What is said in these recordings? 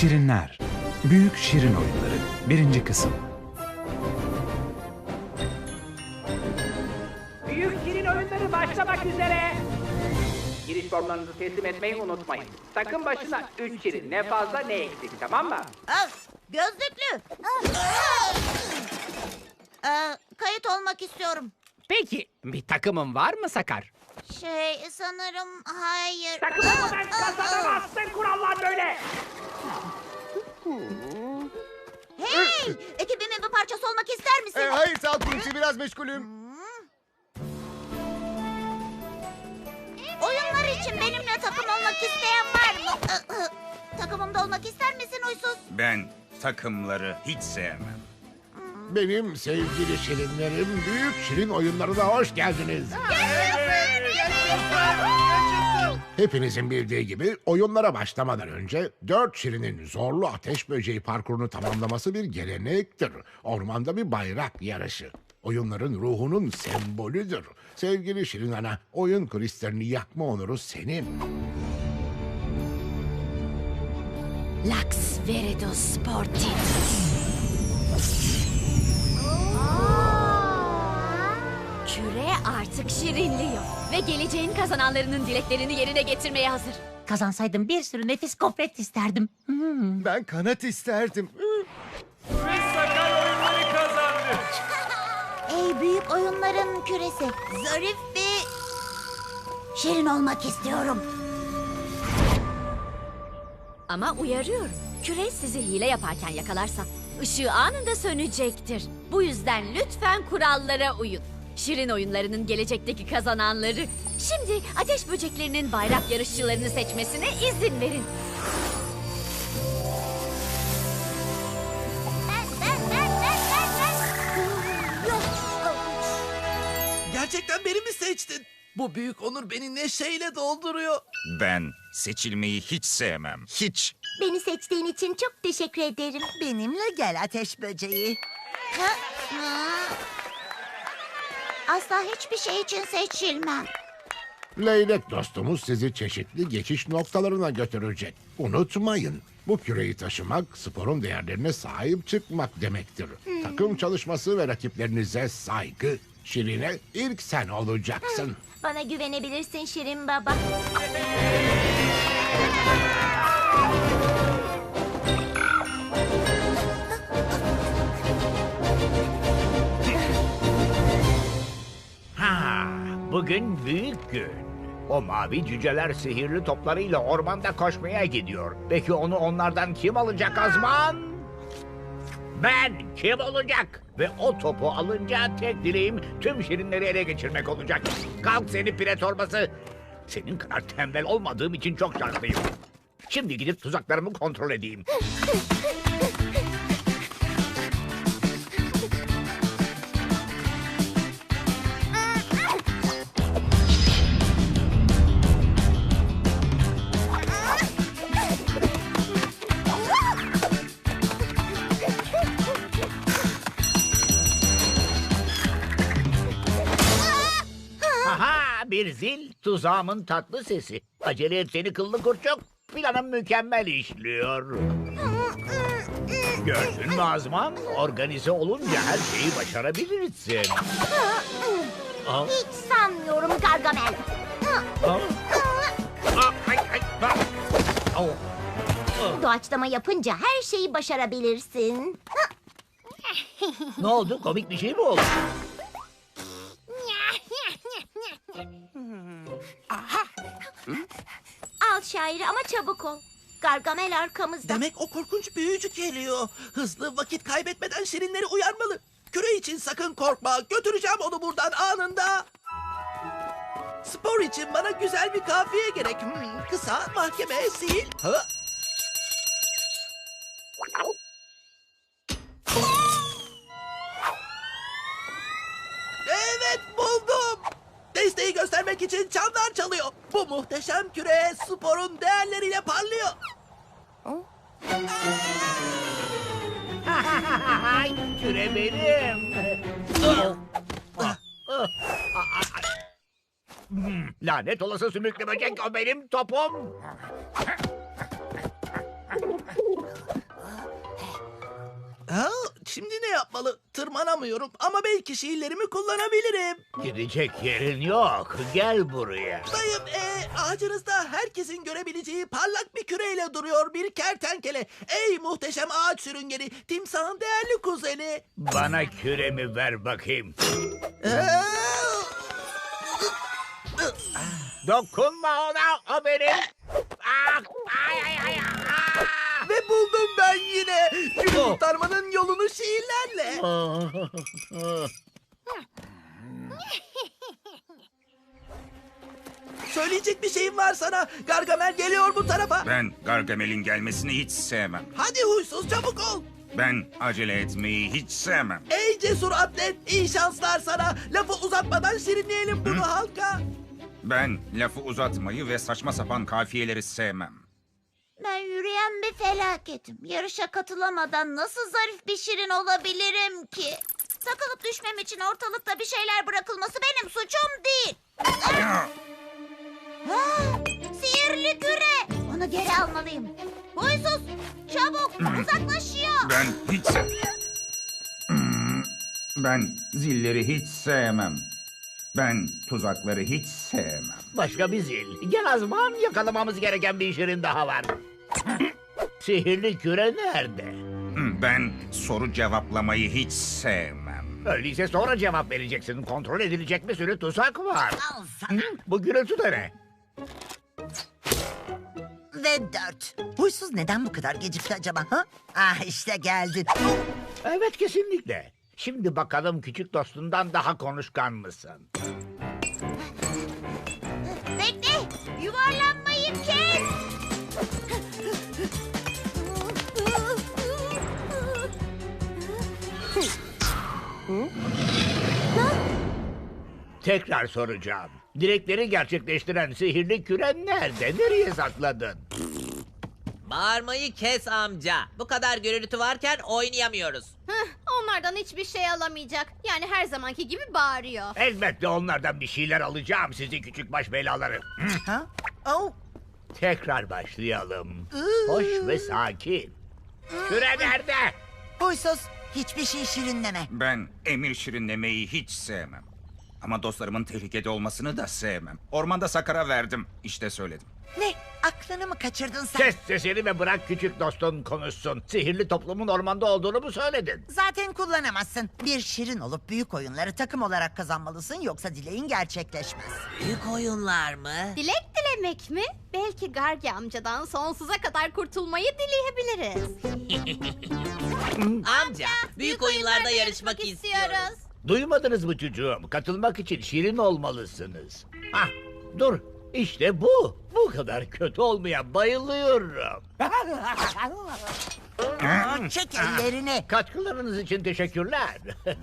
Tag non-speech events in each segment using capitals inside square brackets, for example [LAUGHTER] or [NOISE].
Şirinler. Büyük Şirin Oyunları. Birinci kısım. Formlarınızı teslim etmeyi unutmayın. Takım başına 3 Şirin ne fazla ne eksik tamam mı? Ah, gözlüklü. Ee, kayıt olmak istiyorum. Peki bir takımın var mı Sakar? Şey sanırım hayır. Takım olmadan kazanamazsın kurallar böyle. Hey! Ekibimin bir parçası olmak ister misin? Ee, hayır sağ ol Quincy biraz meşgulüm. Oyunlar için benimle takım olmak isteyen var mı? [LAUGHS] Takımımda olmak ister misin uysuz? Ben takımları hiç sevmem. Benim sevgili şirinlerim, büyük şirin oyunlarına hoş geldiniz. Hepinizin bildiği gibi oyunlara başlamadan önce dört şirinin zorlu ateş böceği parkurunu tamamlaması bir gelenektir. Ormanda bir bayrak yarışı. Oyunların ruhunun sembolüdür. Sevgili Şirin Ana, oyun kristalini yakma onuru senin. Lux Veridos Sportit. Küre artık şirinliyor ve geleceğin kazananlarının dileklerini yerine getirmeye hazır. Kazansaydım bir sürü nefis gofret isterdim. Hmm. Ben kanat isterdim. Oyunların küresi. Zarif bir... Şirin olmak istiyorum. Ama uyarıyorum. Küre sizi hile yaparken yakalarsa ışığı anında sönecektir. Bu yüzden lütfen kurallara uyun. Şirin oyunlarının gelecekteki kazananları. Şimdi ateş böceklerinin bayrak yarışçılarını seçmesine izin verin. Beni mi seçtin? Bu büyük onur beni neşeyle dolduruyor. Ben seçilmeyi hiç sevmem. Hiç. Beni seçtiğin için çok teşekkür ederim. Benimle gel ateş böceği. Ha? Ha? Asla hiçbir şey için seçilmem. Leylek dostumuz sizi çeşitli geçiş noktalarına götürecek. Unutmayın, bu küreyi taşımak sporun değerlerine sahip çıkmak demektir. Takım çalışması ve rakiplerinize saygı. Şirine ilk sen olacaksın. [LAUGHS] Bana güvenebilirsin Şirin Baba. Ha, bugün büyük gün. O mavi cüceler sihirli toplarıyla ormanda koşmaya gidiyor. Peki onu onlardan kim alacak Azman? Ben kim olacak? Ve o topu alınca tek dileğim tüm şirinleri ele geçirmek olacak. Kalk seni pire torbası. Senin kadar tembel olmadığım için çok şanslıyım. Şimdi gidip tuzaklarımı kontrol edeyim. [LAUGHS] bir zil tuzağımın tatlı sesi. Acele et seni kıllı kurçuk. Planım mükemmel işliyor. Gördün mü Azman? Organize olunca her şeyi başarabilirsin. Aa, Hiç sanmıyorum Gargamel. aa, aa, ay, ay, aa. Doğaçlama yapınca her şeyi başarabilirsin. Ne oldu? Komik bir şey mi oldu? Şairi ama çabuk ol. Gargamel arkamızda. Demek o korkunç büyücü geliyor. Hızlı vakit kaybetmeden şirinleri uyarmalı. Küre için sakın korkma. Götüreceğim onu buradan anında. Spor için bana güzel bir kafiye gerek. Hmm, kısa, mahkeme, sil. Ha? Etmek için çanlar çalıyor. Bu muhteşem küre sporun değerleriyle parlıyor. [LAUGHS] Küre benim. Hmm, Lanet olası sümüklü böcek o benim topum. Ha, şimdi ne yapmalı? Tırmanamıyorum ama belki şiirlerimi kullanabilirim. Gidecek yerin yok. Gel buraya. Dayım, e, ağacınızda herkesin görebileceği parlak bir küreyle duruyor bir kertenkele. Ey muhteşem ağaç sürüngeni, timsahın değerli kuzeni. Bana küremi ver bakayım. Ee, Dokunma ona o benim. Ah, ay, ay, ay! Buldum ben yine. Günü kurtarmanın yolunu şiirlerle. [LAUGHS] Söyleyecek bir şeyim var sana. Gargamel geliyor bu tarafa. Ben Gargamel'in gelmesini hiç sevmem. Hadi huysuz çabuk ol. Ben acele etmeyi hiç sevmem. Ey cesur atlet iyi şanslar sana. Lafı uzatmadan şirinleyelim bunu halka. Ben lafı uzatmayı ve saçma sapan kafiyeleri sevmem. Yürüyen bir felaketim. Yarışa katılamadan nasıl zarif bir şirin olabilirim ki? Takılıp düşmem için ortalıkta bir şeyler bırakılması benim suçum değil. Ha, sihirli küre. Onu geri almalıyım. Huysuz çabuk uzaklaşıyor. Ben hiç. Hmm, Ben zilleri hiç sevmem. Ben tuzakları hiç sevmem. Başka bir zil. Gel Azman yakalamamız gereken bir şirin daha var. Sihirli küre nerede? Hmm, Ben soru cevaplamayı hiç sevmem. Öyleyse sonra cevap vereceksin. Kontrol edilecek bir sürü tuzak var. Al sana. Bu gürültü de ne? Ve dört. Huysuz neden bu kadar gecikti acaba? Ha? Ah işte geldin. Evet kesinlikle. Şimdi bakalım küçük dostundan daha konuşkan mısın? Tekrar soracağım. Dilekleri gerçekleştiren sihirli küre nerede? Nereye sakladın? Bağırmayı kes amca. Bu kadar gürültü varken oynayamıyoruz. Onlardan hiçbir şey alamayacak. Yani her zamanki gibi bağırıyor. Elbette onlardan bir şeyler alacağım sizi küçük baş belaları. Ha? Oh. Tekrar başlayalım. Hoş ve sakin. Küre nerede? Huysuz hiçbir şey şirinleme. Ben emir şirinlemeyi hiç sevmem. Ama dostlarımın tehlikede olmasını da sevmem. Ormanda Sakar'a verdim. İşte söyledim. Ne? Aklını mı kaçırdın sen? Kes sesini ve bırak küçük dostun konuşsun. Sihirli toplumun ormanda olduğunu mu söyledin? Zaten kullanamazsın. Bir şirin olup büyük oyunları takım olarak kazanmalısın yoksa dileğin gerçekleşmez. Büyük oyunlar mı? Dilek dilemek mi? Belki Gargi amcadan sonsuza kadar kurtulmayı dileyebiliriz. [LAUGHS] Amca, büyük oyunlarda yarışmak istiyoruz. Duymadınız mı çocuğum? Katılmak için şirin olmalısınız. Hah, dur. İşte bu. Bu kadar kötü olmaya bayılıyorum. [LAUGHS] Aa, çek ellerini. Katkılarınız için teşekkürler. [LAUGHS]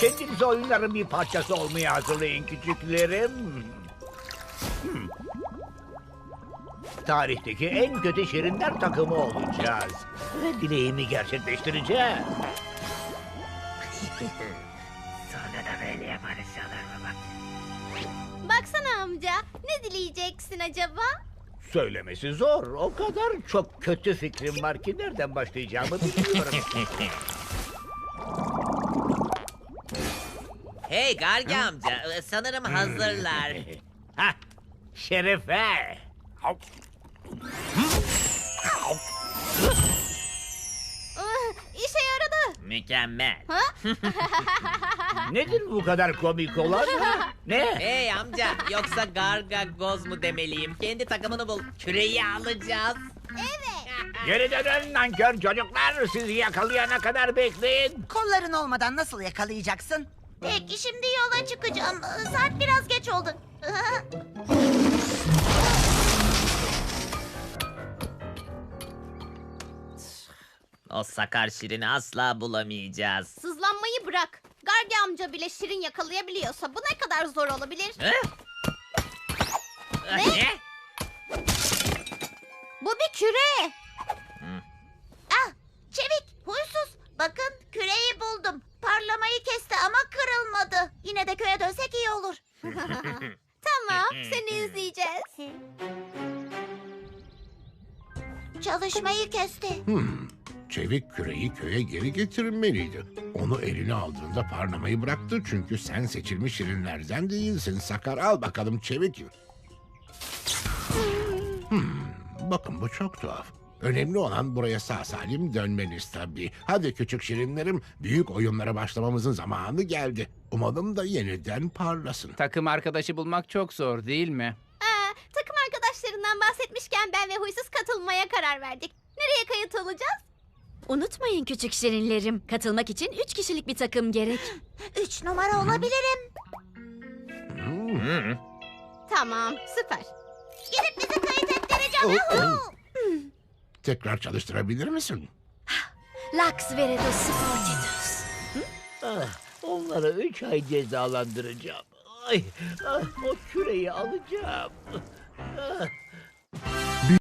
Kendinize oyunların bir parçası olmaya hazırlayın küçüklerim. Tarihteki en kötü şirinler takımı olacağız. Ve dileğimi gerçekleştireceğim. [LAUGHS] Sonra da böyle yaparız sanırım bak. Baksana amca. Ne dileyeceksin acaba? Söylemesi zor. O kadar çok kötü fikrim var ki nereden başlayacağımı bilmiyorum. [LAUGHS] Hey Gargi amca, e, sanırım hazırlar. [LAUGHS] Hah, Şerefe. Mükemmel. [LAUGHS] Nedir bu kadar komik olan? Ne? Hey amca, yoksa Garga Goz mu demeliyim? Kendi takımını bul, küreyi alacağız. [LAUGHS] Geri dönün nankör çocuklar. Sizi yakalayana kadar bekleyin. Kolların olmadan nasıl yakalayacaksın? Peki şimdi yola çıkacağım. Saat biraz geç oldu. [LAUGHS] O sakar şirini asla bulamayacağız. Sızlanmayı bırak. Gargi amca bile şirin yakalayabiliyorsa bu ne kadar zor olabilir? Hı? Ne? Bu bir küre. Ah, çevik, huysuz. Bakın küreyi buldum. Parlamayı kesti ama kırılmadı. Yine de köye dönsek iyi olur. [LAUGHS] tamam, seni izleyeceğiz. Çalışmayı kesti. Hmm. Çevik küreyi köye geri getirmeliydi. Onu eline aldığında parlamayı bıraktı çünkü sen seçilmiş şirinlerden değilsin. Sakar al bakalım çevik. Hmm. Bakın bu çok tuhaf. Önemli olan buraya sağ salim dönmeniz tabii. Hadi küçük şirinlerim, büyük oyunlara başlamamızın zamanı geldi. Umalım da yeniden parlasın. Takım arkadaşı bulmak çok zor değil mi? Aa, takım arkadaşlarından bahsetmişken ben ve huysuz katılmaya karar verdik. Nereye kayıt olacağız? Unutmayın küçük şirinlerim. Katılmak için üç kişilik bir takım gerek. [GASPS] Üç numara olabilirim. Hmm. Tamam, süper. Gidip bizi kayıt ettireceğim. Yuhu! Tekrar çalıştırabilir misin? [GASPS] Lux Veredus Sportidus. Ah, onları üç ay cezalandıracağım. Ay, ah, o küreyi alacağım. Ah,